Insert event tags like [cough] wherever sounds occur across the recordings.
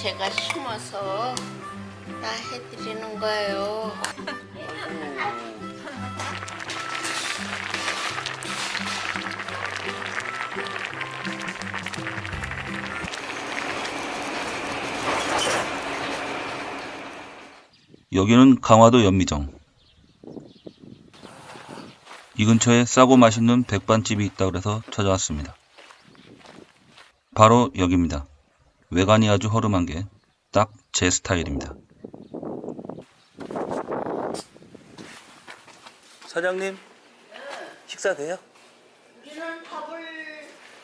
제가 심어서 다 해드리는 거예요. 여기는 강화도 연미정. 이 근처에 싸고 맛있는 백반집이 있다 그래서 찾아왔습니다. 바로 여기입니다. 외관이 아주 허름한 게 딱 제 스타일입니다. 사장님, 식사 돼요? 우리는 밥을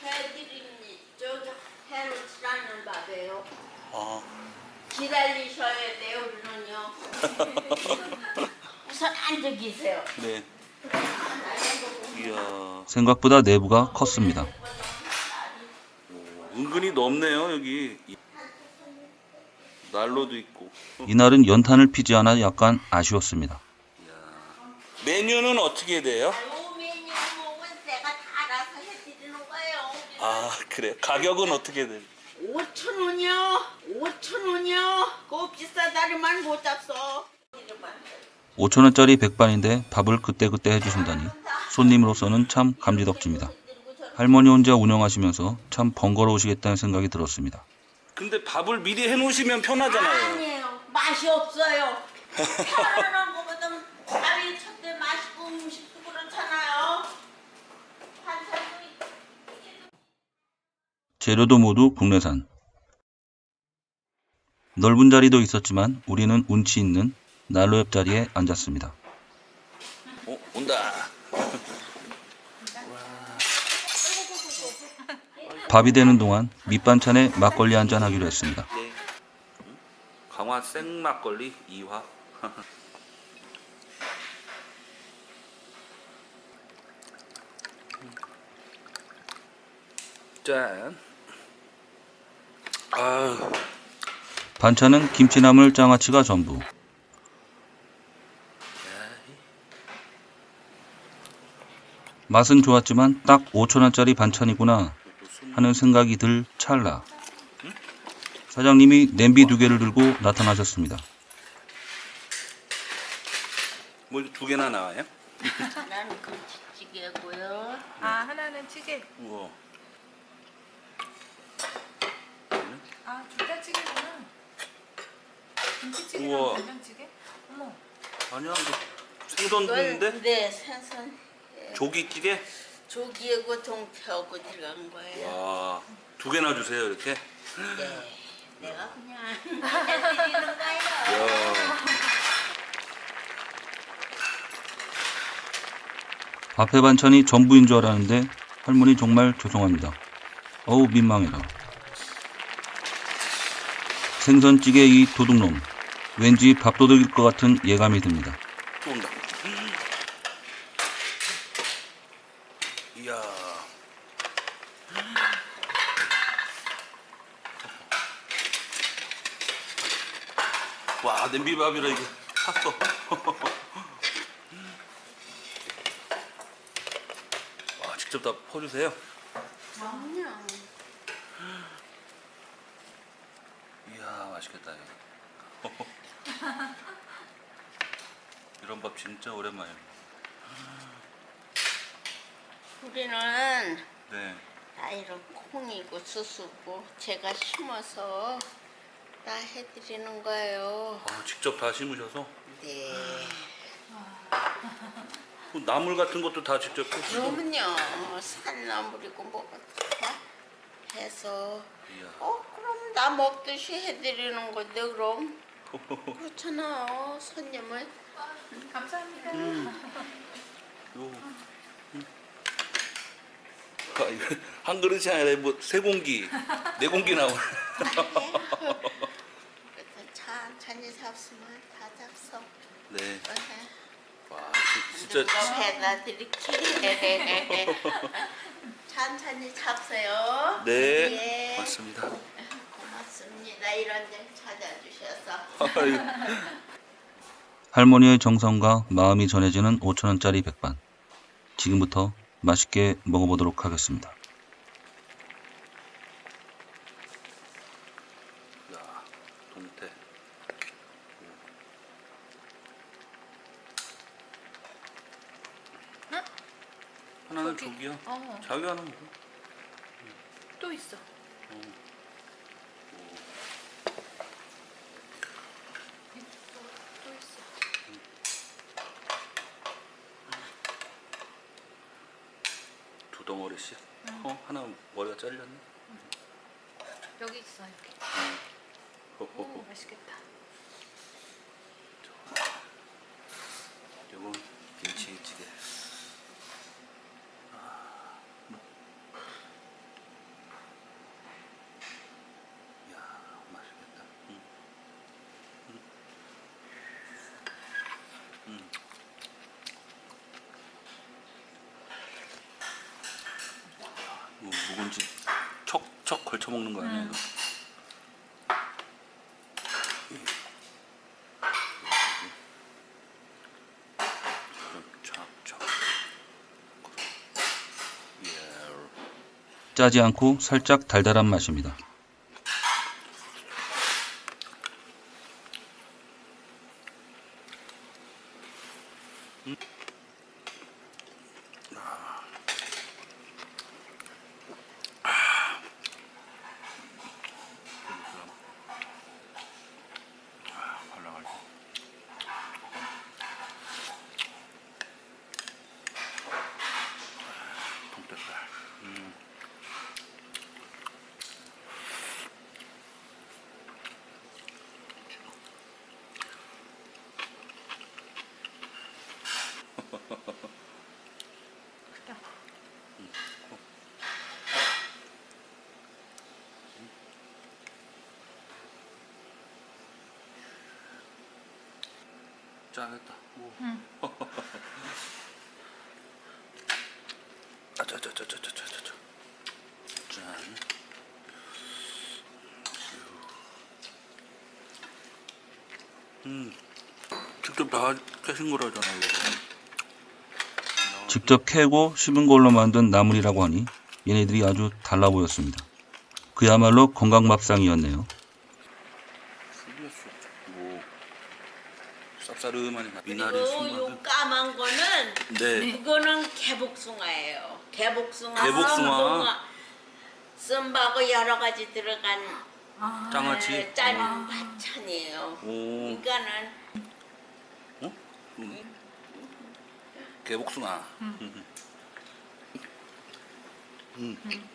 해드리니 저기 해놓지라는 밥이에요. 아, 기다리셔야 돼요, 우리는요. [laughs] 우선 앉아 계세요. 네. 이야. 생각보다 내부가 컸습니다. 은근히 넓네요, 여기. 난로도 있고. 이날은 연탄을 피지 않아 약간 아쉬웠습니다. 메뉴는 어떻게 돼요? 요 메뉴 먹은 내가 다 알아서 해드리는 거예요. 아, 그래. 가격은 어떻게 돼요? 5천 원이요. 5천 원이요. 그거 비싸다리만 못 잡서. 5천원짜리 백반인데 밥을 그때그때 해주신다니 손님으로서는 참 감지덕지입니다. 할머니 혼자 운영하시면서 참 번거로우시겠다는 생각이 들었습니다. 근데 밥을 미리 해놓으시면 편하잖아요. 아니에요. 맛이 없어요. 편안한 거보다 밥이 첫째 맛있고 음식도 그렇잖아요. 반찬도 있고. 재료도 모두 국내산. 넓은 자리도 있었지만 우리는 운치 있는 난로 옆 자리에 앉았습니다. 어, 온다. 밥이 되는 동안 밑반찬에 막걸리 한 잔 하기로 했습니다. 강화 생막걸리 2화. [laughs] 짠. 아. 반찬은 김치나물 장아찌가 전부. 맛은 좋았지만 딱 5천원짜리 반찬이구나 하는 생각이 들 찰나. 사장님이 냄비 두 개를 들고 나타나셨습니다. 뭐 두 개나 나와요? 하나는 김치찌개고요. 아 하나는 찌개. 우와. 아 두자찌개구나. 김치찌개랑 우와. 된장찌개? 어머. 아니야, 이거 생선인데 네, 생선. 조기찌개. 조기하고 동태하고 들어간 거예요. 와, 두 개나 주세요 이렇게. 네. 내가 그냥 해드리는 거예요. 앞에 반찬이 전부인 줄 알았는데 할머니 정말 죄송합니다. 어우 민망해라. 생선찌개 이 도둑놈. 왠지 밥도둑일 것 같은 예감이 듭니다. 또 온다. 이야. 와 냄비밥이라 이게 탔어. [laughs] 와 직접 다 퍼주세요. 그냥 이야 맛있겠다 이거. [laughs] 이런 밥 진짜 오랜만이에요. 우리는 네. 다 이런 콩이고 수수고 제가 심어서 다 해드리는 거예요. 아, 직접 다 심으셔서 네. 그 나물 같은 것도 다 직접 캐시고. 그러면요 산나물이고 뭐가 다 해서 이야. 어 그럼 나 먹듯이 해드리는 건데 그럼 [laughs] 그렇잖아요 손님을 감사합니다. [laughs] 요. 음. 아, 한 그릇이 아니라 뭐 세 공기, 네 공기 나오네. 그래서 천천히 잡수면 다 잡숴 네. 네. 와, 지- 진짜 누가 배다 드릴게 천천히 잡세요 네. 예. 맞습니다. 고맙습니다 이런 데 찾아주셔서. 할머니의 정성과 마음이 전해지는 5천원짜리 백반. 지금부터 맛있게 먹어보도록 하겠습니다. 하나는 저기야. 어. 자기 하나 먹어. 또 있어. 어. 어 하나 머리가 잘렸네. 여기 있어 여기. 오 호호호. 맛있겠다. 이건 김치찌개. 야 맛있겠다. 음. 음. 음. 이거 묵은지 척척 걸 쳐 먹는 거 아니야 음. 짜지 않고 살짝 달달한 맛입니다. 통닭살. 음. 크다. 짜겠다. 오. 응. 아짜짜짜짜짜짜짜. 짠. 음. 직접 다 캐신 거라잖아 이거. 직접 캐고 씹은 걸로 만든 나물이라고 하니 얘네들이 아주 달라 보였습니다. 그야말로 건강밥상이었네요. 오, 쌉싸름한 미나리 그리고. 요 까만 거는 네. 이거는 개복숭아예요. 개복숭아, 개복숭아. 숭아, 쌈하고 여러 가지 들어간 아, 장아찌. 네, 짠 반찬이에요. 오, 이거는 어? 음. 개복숭아. 음. 음.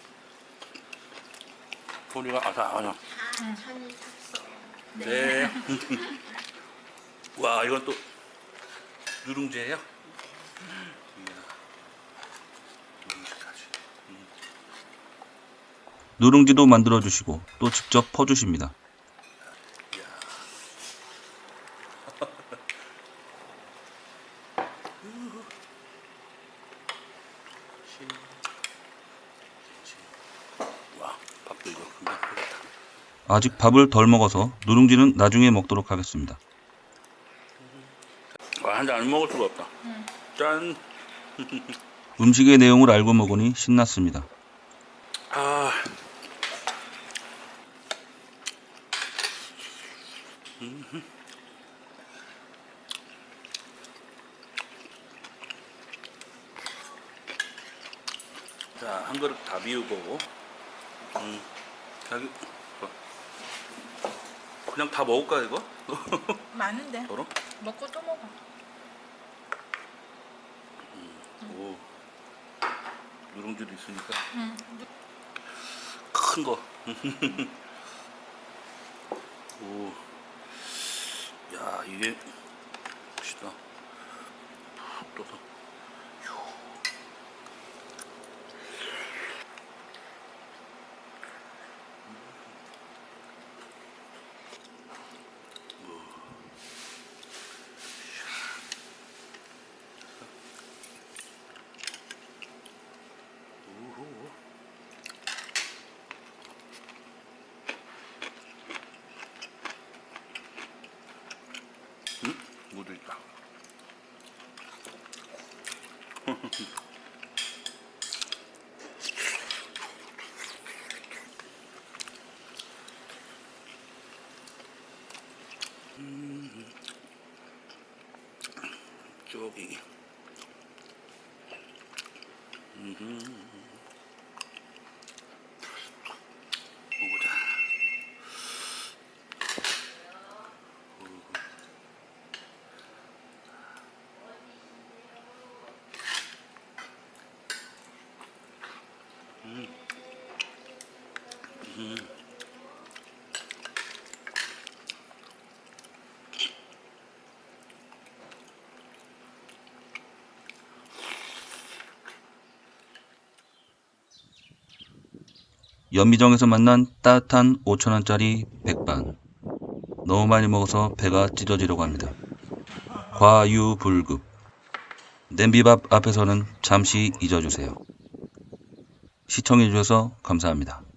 소리가 아삭아삭. 반찬이 샀어. 네. [laughs] [laughs] 와, 이건 또 누룽지예요? 누룽지까지. 음. 누룽지도 만들어 주시고 또 직접 퍼 주십니다. 아직 밥을 덜 먹어서 누룽지는 나중에 먹도록 하겠습니다. 아, 한잔 안 먹을 수가 없다. 짠. [laughs] 음식의 내용을 알고 먹으니 신났습니다. 아. 음흠. 자, 한 그릇 다 비우고, 음, 자기, 뭐, 그냥 다 먹을까, 이거? [laughs] 많은데. 먹고 또 먹어. 오. 누룽지도 있으니까. 응. 큰 거. [laughs] 오. 야, 이게 멋있다. 푹 떠서. 휴. 오호. 응? 무도 있다. 음. 저기. 연미정에서 만난 따뜻한 5천원짜리 백반. 너무 많이 먹어서 배가 찢어지려고 합니다. 과유불급. 냄비밥 앞에서는 잠시 잊어주세요. 시청해주셔서 감사합니다.